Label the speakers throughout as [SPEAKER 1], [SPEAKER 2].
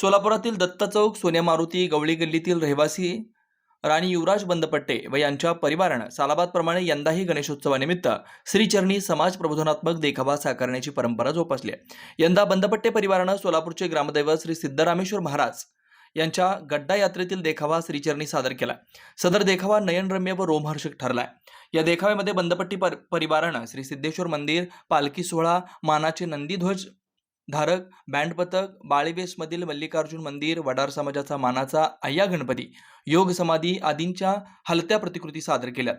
[SPEAKER 1] सोलापुरातील दत्त चौक सोन्या मारुती गवळी गल्लीतील रहिवासी राणी युवराज बंदपट्टे व यांच्या परिवारानं सालाबादप्रमाणे यंदाही गणेशोत्सवानिमित्त श्रीचरणी समाज प्रबोधनात्मक देखावा साकारण्याची परंपरा जोपासली आहे. यंदा बंदपट्टे परिवारानं सोलापूरचे ग्रामदैवत श्री सिद्धरामेश्वर महाराज यांच्या गड्डा यात्रेतील देखावा श्रीचरणी सादर केला सदर देखावा नयनरम्य व रोमहर्षक ठरलाय या देखाव्यामध्ये बंदपट्टी पर परिवारानं श्री सिद्धेश्वर मंदिर पालखी सोहळा मानाचे नंदीध्वज धारक बँडपथक पथक मल्लिकार्जुन मंदिर वडार समाजाचा मानाचा अय्या गणपती योग समाधी आदींच्या हलत्या प्रतिकृती सादर केल्यात.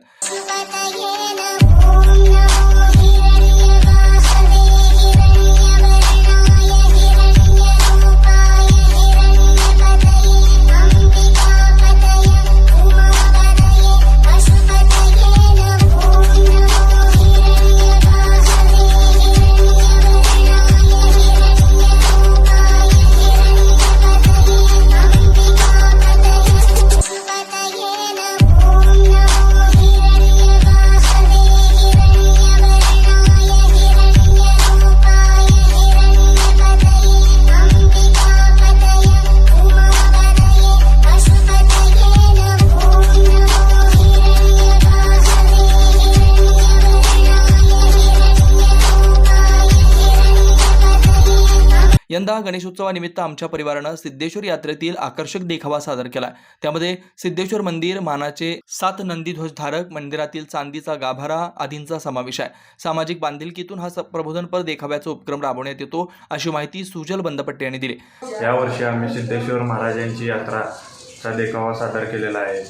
[SPEAKER 1] यंदा गणेशोत्सवानिमित्त आमच्या परिवारानं सिद्धेश्वर यात्रेतील आकर्षक देखावा सादर केला त्यामध्ये सिद्धेश्वर मंदिर मानाचे सात नंदीध्वज धारक मंदिरातील चांदीचा गाभारा आदींचा समावेश आहे. सामाजिक बांधिलकीतून हा स- प्रबोधनपर देखाव्याचा उपक्रम राबवण्यात येतो अशी माहिती सुजल बंदपट्टे यांनी दिली.
[SPEAKER 2] यावर्षी आम्ही सिद्धेश्वर महाराजांची यात्राचा देखावा सादर केलेला आहे.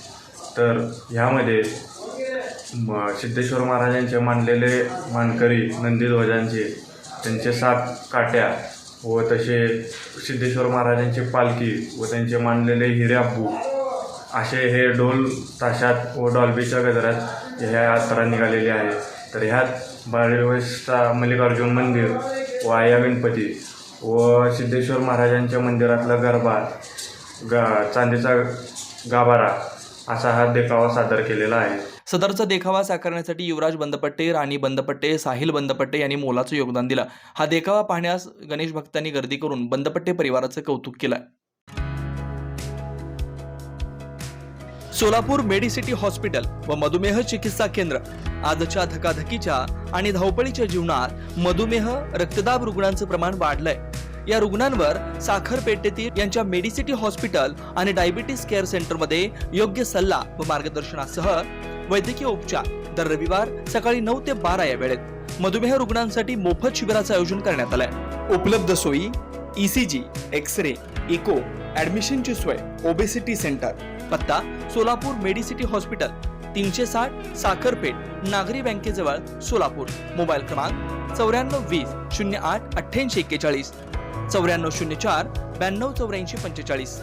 [SPEAKER 2] तर ह्यामध्ये सिद्धेश्वर महाराजांचे मानलेले मानकरी नंदीध्वजांचे त्यांचे सात काट्या व तसे सिद्धेश्वर महाराजांची पालखी व त्यांचे मानलेले हिरे अब्बू असे हे ढोल ताशात व डॉल्बीच्या गजरात ह्या यात्रा निघालेली आहे. तर ह्यात बाळेवसचा मल्लिकार्जुन मंदिर व आया गणपती व सिद्धेश्वर महाराजांच्या मंदिरातला गरबा गा चांदीचा गाभारा असा हा देखावा सादर केलेला आहे.
[SPEAKER 1] सदरचा देखावा साकारण्यासाठी युवराज बंदपट्टे राणी बंदपट्टे साहिल बंदपट्टे यांनी मोलाचं योगदान दिलं. हा देखावा पाहण्यास गणेश भक्तांनी गर्दी करून बंदपट्टे परिवाराचं कौतुक केलं सोलापूर मेडिसिटी हॉस्पिटल व मधुमेह चिकित्सा केंद्र. आजच्या धकाधकीच्या आणि धावपळीच्या जीवनात मधुमेह रक्तदाब रुग्णांचं प्रमाण वाढलंय. या रुग्णांवर साखर पेटेतील यांच्या मेडिसिटी हॉस्पिटल आणि डायबिटीस केअर सेंटरमध्ये योग्य सल्ला व मार्गदर्शनासह वैद्यकीय उपचार दर रविवार सकाळी नऊ ते बारा या वेळेत. मधुमेह रुग्णांसाठी मोफत शिबिराचं आयोजन करण्यात आलंय. उपलब्ध सोयी ईसीजी एक्स रे इको ऍडमिशनची सोय ओबेसिटी सेंटर पत्ता सोलापूर मेडिसिटी हॉस्पिटल तीनशे साठ साखरपेठ नागरी बँकेजवळ सोलापूर. मोबाईल क्रमांक चौऱ्याण्णव वीस शून्य आठ अठ्ठ्याऐंशी एक्केचाळीस. चौऱ्याण्णव शून्य चार ब्याण्णव चौऱ्याऐंशी पंचेचाळीस.